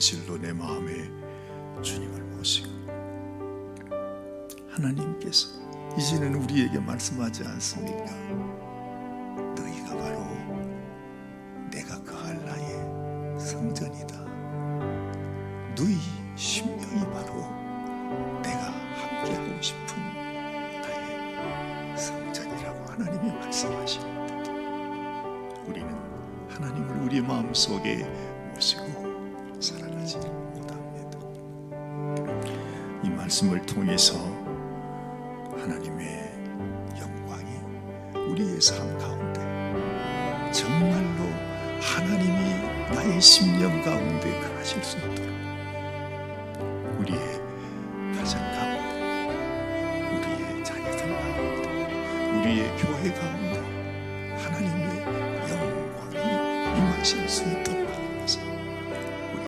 진실로 내 마음에 주님을 모시고 하나님께서 이제는 우리에게 말씀하지 않습니까? 너희가 바로 내가 거할 나의 성전이다. 너희 심령이 바로 내가 함께하고 싶은 나의 성전이라고 하나님이 말씀하시는데 우리는 하나님을 우리 마음 속에 모시고 말씀을 통해서 하나님의 영광이 우리의 삶 가운데 정말로 하나님이 나의 심령 가운데 거하실 수 있도록 우리의 가정 가운데 우리의 자녀들 가운데 우리의 교회 가운데 하나님의 영광이 임하실 수 있도록